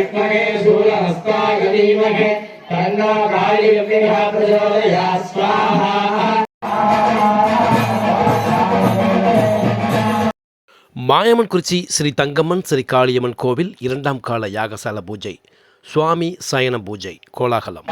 வித்மகே சூரஹஸ்தாய தீமகே தன்னோ காளியம்பிகா பிரச்சோதயா ஸ்வாஹா மாயம்மன் குறிச்சி ஸ்ரீ தங்கம்மன் ஸ்ரீ காளியம்மன் கோவில் இரண்டாம் கால யாகசால பூஜை சுவாமி சயன பூஜை கோலாகலம்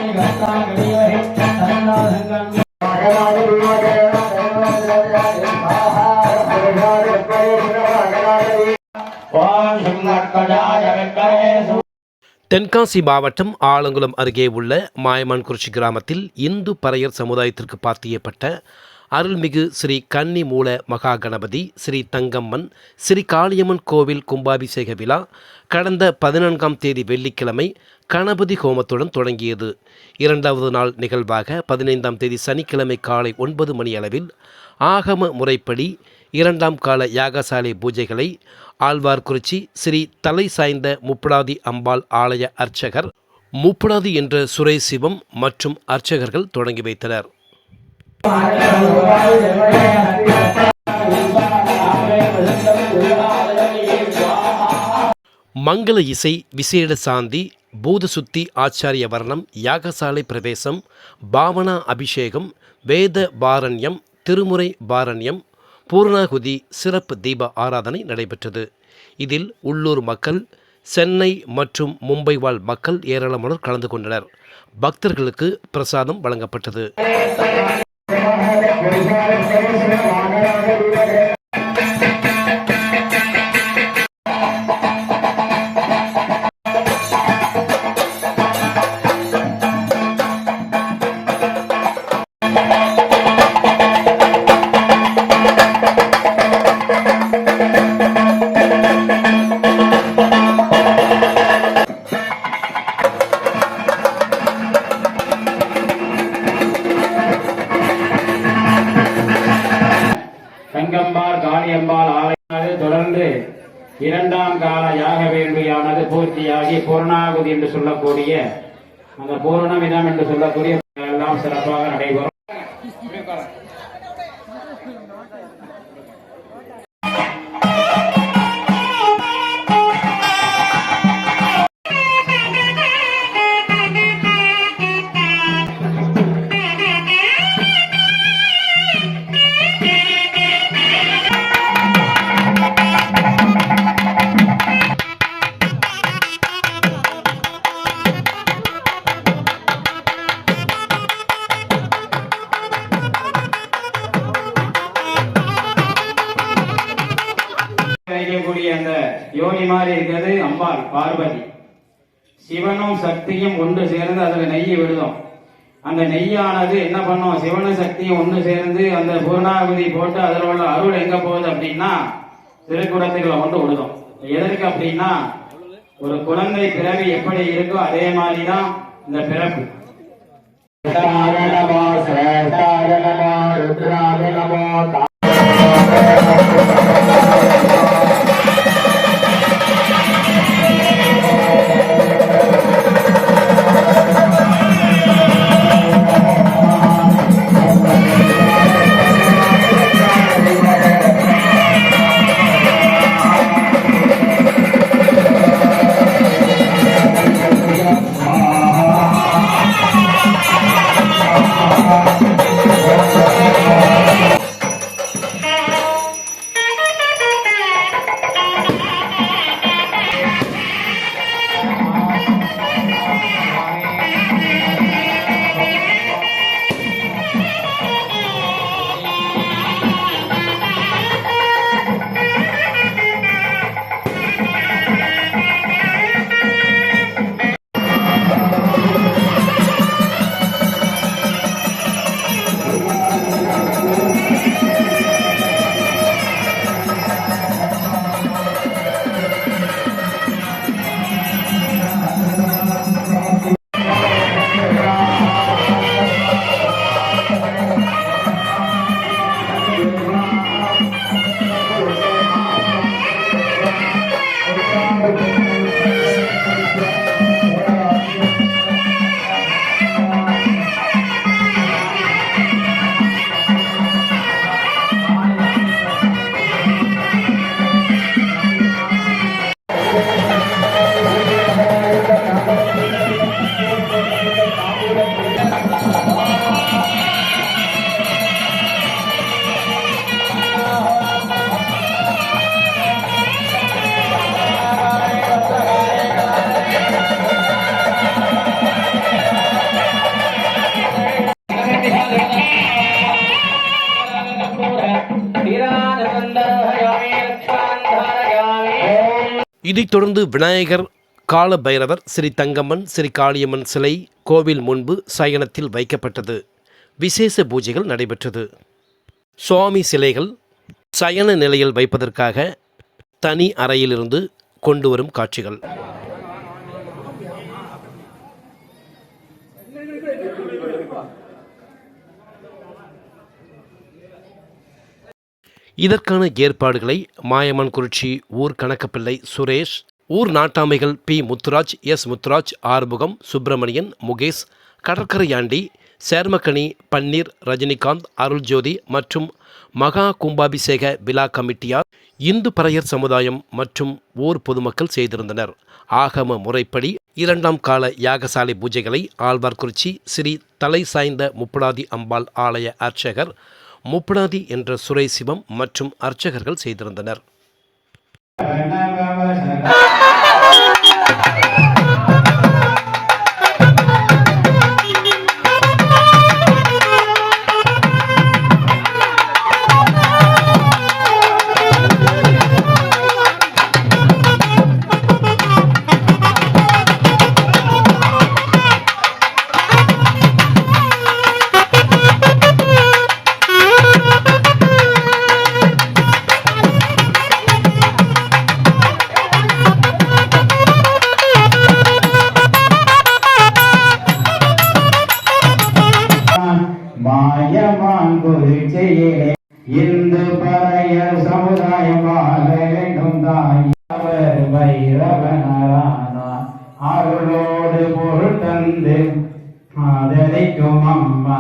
தென்காசி மாவட்டம் ஆலங்குளம் அருகே உள்ள மாயமான்குறிச்சி கிராமத்தில் இந்து பறையர் சமுதாயத்திற்கு பாத்தியப்பட்ட அருள்மிகு ஸ்ரீ கன்னி மூல மகா கணபதி ஸ்ரீ தங்கம்மன் ஸ்ரீ காளியம்மன் கோவில் கும்பாபிஷேக விழா கடந்த பதினான்காம் தேதி வெள்ளிக்கிழமை கணபதி ஹோமத்துடன் தொடங்கியது. இரண்டாவது நாள் நிகழ்வாக பதினைந்தாம் தேதி சனிக்கிழமை காலை ஒன்பது மணி அளவில் ஆகம முறைப்படி இரண்டாம் கால யாகசாலை பூஜைகளை ஆழ்வார்குறிச்சி ஸ்ரீ தலை சாய்ந்த முப்படாதி அம்பாள் ஆலய அர்ச்சகர் முப்படாதி என்ற சுரை சிவம் மற்றும் அர்ச்சகர்கள் தொடங்கி வைத்தனர். மங்கள இசை விசேட சாந்தி பூதசுத்தி ஆச்சாரிய வர்ணம் யாகசாலை பிரவேசம் பாவனா அபிஷேகம் வேத பாரண்யம் திருமுறை பாரண்யம் பூர்ணாகுதி சிறப்பு தீப ஆராதனை நடைபெற்றது. இதில் உள்ளூர் மக்கள் சென்னை மற்றும் மும்பை வாழ் மக்கள் ஏராளமானோர் கலந்து கொண்டனர். பக்தர்களுக்கு பிரசாதம் வழங்கப்பட்டது. மாரியம்பாள் ஆலயமானது தொடர்ந்து இரண்டாம் கால யாக வேள்வியானது பூர்த்தியாகி பூர்ணாகுதி என்று சொல்லக்கூடிய அந்த பூர்ணமிதம் என்று சொல்லக்கூடிய எல்லாம் சிறப்பாக நடைபெறும். வைக்கக்கூடிய அந்த யோனி மாதிரி இருக்கிறது அம்பாள் பார்வதி. சிவனும் சக்தியும் ஒன்று சேர்ந்து அதுல நெய் விடுதோம். அந்த நெய்யானது என்ன பண்ணும்? சிவனும் சக்தியும் ஒன்று சேர்ந்து அந்த பூர்ணாகுதி போட்டு அதில் உள்ள அருள் எங்க போகுது அப்படின்னா திருக்குடத்துக்குள்ள கொண்டு விடுதோம். எதற்கு அப்படின்னா ஒரு குழந்தை பிறவி எப்படி இருக்கோ அதே மாதிரி தான் இந்த பிறப்பு. நமோ நமோ ருத்ராய நமோ இதைத் தொடர்ந்து விநாயகர் கால பைரவர் ஸ்ரீ தங்கம்மன் ஸ்ரீ காளியம்மன் சிலை கோவில் முன்பு சயனத்தில் வைக்கப்பட்டது. விசேஷ பூஜைகள் நடைபெற்றது. சுவாமி சிலைகள் சயன நிலையில் வைப்பதற்காக தனி அறையிலிருந்து கொண்டு வரும் காட்சிகள். இதற்கான ஏற்பாடுகளை மாயமான் குறிச்சி ஊர் கணக்கப்பிள்ளை சுரேஷ் ஊர் நாட்டாமைகள் பி. முத்துராஜ் எஸ். முத்துராஜ் ஆறுமுகம் சுப்பிரமணியன் முகேஷ் கடற்கரையாண்டி சேர்மக்கனி பன்னீர் ரஜினிகாந்த் அருள்ஜோதி மற்றும் மகா கும்பாபிஷேக விழா கமிட்டியார் இந்து பறையர் சமுதாயம் மற்றும் ஊர் பொதுமக்கள் செய்திருந்தனர். ஆகம முறைப்படி இரண்டாம் கால யாகசாலை பூஜைகளை ஆழ்வார்குறிச்சி ஸ்ரீ தலை சாய்ந்த முப்படாதி அம்பாள் ஆலய அர்ச்சகர் முப்படாதி என்ற சுரை சிவம் மற்றும் அர்ச்சகர்கள் செய்திருந்தனர். மாயமான் குறிச்சையிலே இந்து பறைய சமுதாயமாக வேண்டும் தாய். அவர் வைரவனரானார் அருளோடு பொருள் தந்து ஆதரிக்கும் அம்மா.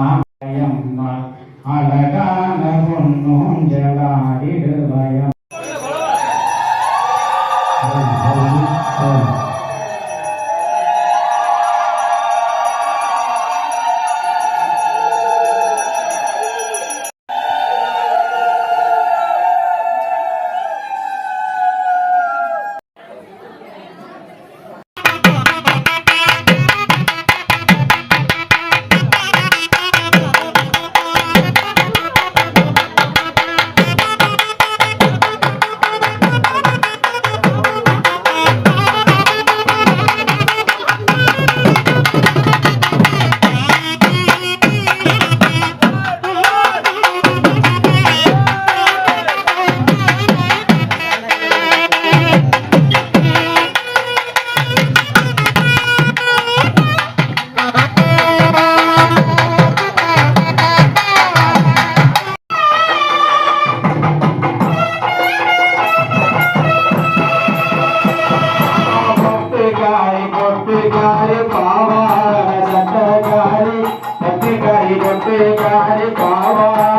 காரி பொட்டுக்காரி காரி பாவா?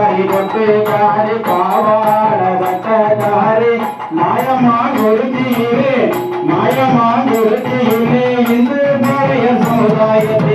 காரி கொட்டு காரி பாவாட வட்டதாரி மாயமா குருதியிலே மாயமா குருதியிலே இந்து பெரிய சமுதாயத்தை